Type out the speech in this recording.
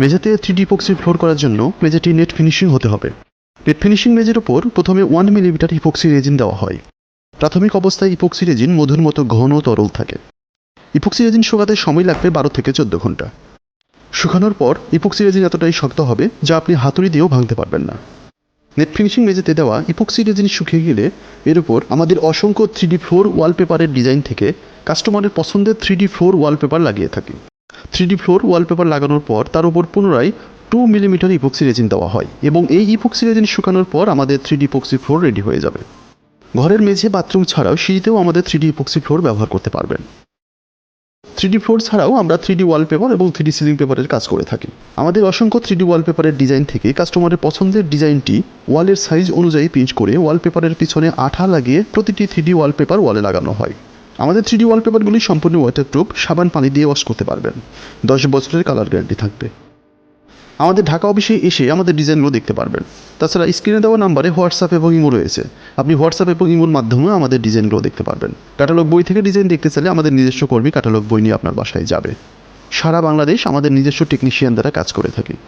মেঝেতে three epoxy floor করার জন্য মেঝেটি নেট ফিনিশিং হতে হবে। নেট ফিনিশিং মেঝের ওপর প্রথমে ওয়ান মিলিমিটার ইপক্সি রেজিন দেওয়া হয়। প্রাথমিক অবস্থায় ইপক্সি রেজিন মধুর মতো ঘন তরল থাকে। ইপক্সি রেজিন শুকাতে সময় লাগবে বারো থেকে চোদ্দ ঘণ্টা। শুকানোর পর ইপক্সি রেজিন এতটাই শক্ত হবে যা আপনি হাতুড়ি দিয়েও ভাঙতে পারবেন না। নেট ফিনিশিং মেঝেতে দেওয়া ইপক্সি রেজিন শুকিয়ে গেলে এর উপর আমাদের অসংখ্য থ্রি ডি ফ্লোর ওয়ালপেপারের ডিজাইন থেকে কাস্টমারের পছন্দের থ্রি ডি ফ্লোর ওয়ালপেপার লাগিয়ে থাকি। থ্রি ডি ফ্লোর ওয়ালপেপার লাগানোর পর তার উপর পুনরায় টু মিলিমিটার ইপক্সি রেজিন দেওয়া হয় এবং এই ইপক্সি রেজিন শুকানোর পর আমাদের three D epoxy floor ready হয়ে যাবে। ঘরের মেঝে বাথরুম ছাড়াও সিঁড়িতেও আমাদের থ্রি ডি ইপক্সি ফ্লোর ব্যবহার করতে পারবেন। থ্রি ডি ফ্লোর ছাড়াও আমরা থ্রি ডি ওয়ালপেপার এবং থ্রি ডি সিলিং পেপারের কাজ করে থাকি। আমাদের অসংখ্য থ্রি ওয়ালপেপারের ডিজাইন থেকে কাস্টমারের পছন্দের ডিজাইনটি ওয়ালের সাইজ অনুযায়ী পিঞ্চ করে ওয়ালপেপারের পিছনে আঠা লাগিয়ে প্রতিটি থ্রি ডি ওয়ালপেপার ওয়ালে লাগানো হয়। আমাদের থ্রি ওয়ালপেপারগুলি সম্পূর্ণ ওয়াটারপ্রুফ সাবান, পানি দিয়ে ওয়াশ করতে পারবেন। দশ বছরের কালার গ্যারান্টি থাকবে। আমাদের ঢাকা অফিসে এসে আমাদের ডিজাইনগুলো দেখতে পারবেন। তাছাড়া স্ক্রিনে দেওয়া নাম্বারে হোয়াটসঅ্যাপ এবং ইমো রয়েছে। আপনি হোয়াটসঅ্যাপ এবং ইমোর মাধ্যমে আমাদের ডিজাইনগুলো দেখতে পারবেন। ক্যাটালগ বই থেকে ডিজাইন দেখতে চাইলে আমাদের নিজস্ব কর্মী ক্যাটালগ বই নিয়ে আপনার বাসায় যাবে। সারা বাংলাদেশ আমাদের নিজস্ব টেকনিশিয়ান দ্বারা কাজ করে থাকি।